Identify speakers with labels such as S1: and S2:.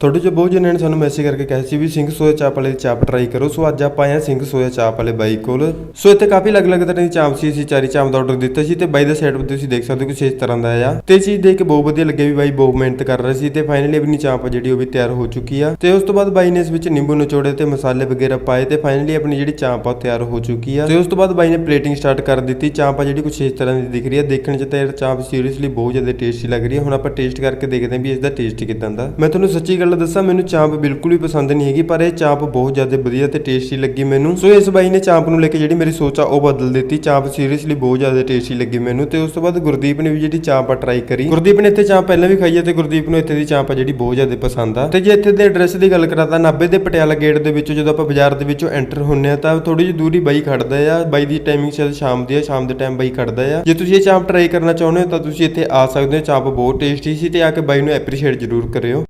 S1: ਤੁਹਾਡੇ ਚ ਬਹੁਤ ਜਣਿਆਂ ਨੇ ਸਾਨੂੰ ਮੈਸੇਜ ਕਰਕੇ ਕਿਹਾ ਸੀ ਵੀ ਸਿੰਘ ਸੋਇਆ ਚਾਪ ਵਾਲੇ ਦੀ ਚਾਪ ਟਰਾਈ ਕਰੋ। ਸੋ ਅੱਜ ਆਪਾਂ ਆਏ ਹਾਂ ਸਿੰਘ ਸੋਇਆ ਚਾਪ ਵਾਲੇ ਬਾਈ ਕੋਲ। ਸੋ ਇੱਥੇ ਕਾਫੀ ਅਲੱਗ-ਅਲੱਗ ਤਰ੍ਹਾਂ ਦੀ ਚਾਪ ਸੀ, ਅਸੀਂ ਚਾਰੀ ਚਾਪ ਦਾ ਆਰਡਰ ਦਿੱਤਾ ਸੀ ਤੇ ਬਾਈ ਦਾ ਸੈਟਅਪ ਤੁਸੀਂ ਦੇਖ ਸਕਦੇ ਹੋ ਕੁਛ ਇਸ ਤਰ੍ਹਾਂ ਦਾ ਆ। ਤੇ ਚੀਜ਼ ਦੇਖ ਕੇ ਬਹੁਤ ਵਧੀਆ ਲੱਗਿਆ ਵੀ ਬਾਈ ਬਹੁਤ ਮਿਹਨਤ ਕਰ ਰਿਹਾ ਸੀ ਤੇ ਫਾਈਨਲੀ ਆਪਣੀ ਚਾਪ ਜਿਹੜੀ ਉਹ ਵੀ ਤਿਆਰ ਹੋ ਚੁੱਕੀ ਆ। ਤੇ ਉਸ ਤੋਂ ਬਾਅਦ ਬਾਈ ਨੇ ਇਸ ਵਿੱਚ ਨਿੰਬੂ ਨਿਚੋੜੇ ਤੇ ਮਸਾਲੇ ਵਗੈਰਾ ਪਾਏ ਤੇ ਫਾਈਨਲੀ ਆਪਣੀ ਜਿਹੜੀ ਚਾਪ ਆ ਉਹ ਤਿਆਰ ਹੋ ਚੁੱਕੀ ਆ। ਤੇ ਉਸ ਤੋਂ ਬਾਅਦ ਬਾਈ ਨੇ ਪਲੇਟਿੰਗ ਸਟਾਰਟ ਕਰ ਦਿੱਤੀ। ਚਾਪ ਆ ਜਿਹੜੀ ਕੁਛ ਇਸ ਤਰ੍ਹਾਂ ਦੀ ਦਿਖ ਰਹੀ ਆ। ਦੇਖਣ 'ਚ ਤਾਂ ਚਾਪ ਸੀਰੀਅਸਲੀ ਬਹੁਤ ਜ਼ਿਆਦਾ ਟੇਸਟੀ ਲੱਗ ਰਹੀ ਹੈ ਹੁਣ ਆਪਾਂ ਟੇਸਟ ਕਰਕੇ ਦੇਖਦੇ ਹਾਂ ਵੀ ਇਸ ਦਾ ਟੇਸਟ ਕਿਦਾਂ ਦਾ। ਮੈਂ ਤੁਹਾਨੂੰ ਸੱਚੀ ਗੱਲ ਦੱਸਾਂ, ਮੈਨੂੰ ਚਾਂਪ ਬਿਲਕੁਲ ਵੀ ਪਸੰਦ ਨਹੀਂ ਹੈਗੀ, ਪਰ ਇਹ ਚਾਪ ਬਹੁਤ ਜ਼ਿਆਦਾ ਵਧੀਆ ਤੇ ਟੇਸਟੀ ਲੱਗੀ ਮੈਨੂੰ। ਸੋ ਇਸ ਬਾਈ ਨੇ ਚਾਪ ਨੂੰ ਲੈ ਕੇ ਜਿਹੜੀ ਮੇਰੀ ਸੋਚ ਆ, ਉਹ ਬਦਲ ਦਿੱਤੀ। ਚਾਪ ਸੀਰੀਅਸਲੀ ਬਹੁਤ ਜ਼ਿਆਦਾ ਟੇਸਟੀ ਲੱਗੀ ਮੈਨੂੰ ਤੇ ਉਸ ਤੋਂ ਬਾਅਦ ਗੁਰਦੀਪ ਨੇ ਵੀ ਜਿਹੜੀ ਚਾਪ ਆ ਟਰਾਈ ਕਰੀ। ਗੁਰਦੀਪ ਨੇ ਇੱਥੇ ਚਾਪ ਪਹਿਲਾਂ ਵੀ ਖਾਈ ਹੈ ਤੇ ਗੁਰਦੀਪ ਨੂੰ ਇੱਥੇ ਦੀ ਚਾਪ ਆ, ਜਿਹੜੀ ਬਹੁਤ ਜ਼ਿਆਦਾ ਪਸੰਦ ਆ। ਤੇ ਜੇ ਇੱਥੇ ਦੇ ਐਡਰੈਸ ਦੀ ਗੱਲ ਕਰਾਂ ਤਾਂ 90 ਦੇ ਪਟਿਆਲਾ ਗੇਟ ਦੇ ਵਿੱਚੋਂ ਜਦੋਂ ਆਪਾਂ ਬਾਜ਼ਾਰ ਦੇ ਵਿੱਚੋਂ ਐਂਟਰ ਹੁੰਨੇ ਆ, ਤਾਂ ਥੋੜੀ ਜਿਹੀ ਦੂਰੀ ਬਾਈ ਖੜਦਾ ਆ। ਬਾਈ ਦੀ ਟਾਈਮਿੰਗ ਸ਼ਾਇਦ ਸ਼ਾਮ ਦੀ ਆ, ਸ਼ਾਮ ਦੇ ਟਾਈਮ ਬਾਈ ਖੜਦਾ ਆ। ਜੇ ਤੁਸੀਂ ਇਹ ਚਾਪ ਟਰਾਈ ਕਰਨਾ ਚਾਹੁੰਦੇ ਹੋ, ਤਾਂ ਤੁਸੀਂ ਇੱਥੇ ਆ ਸਕਦੇ ਹੋ। ਚਾਪ ਬਹੁਤ ਟੇਸਟੀ ਸੀ ਤੇ ਆ ਕੇ ਬਾਈ ਨੂੰ ਐਪਰੀਸ਼ੀਏਟ ਜ਼ਰੂਰ ਕਰਿਓ।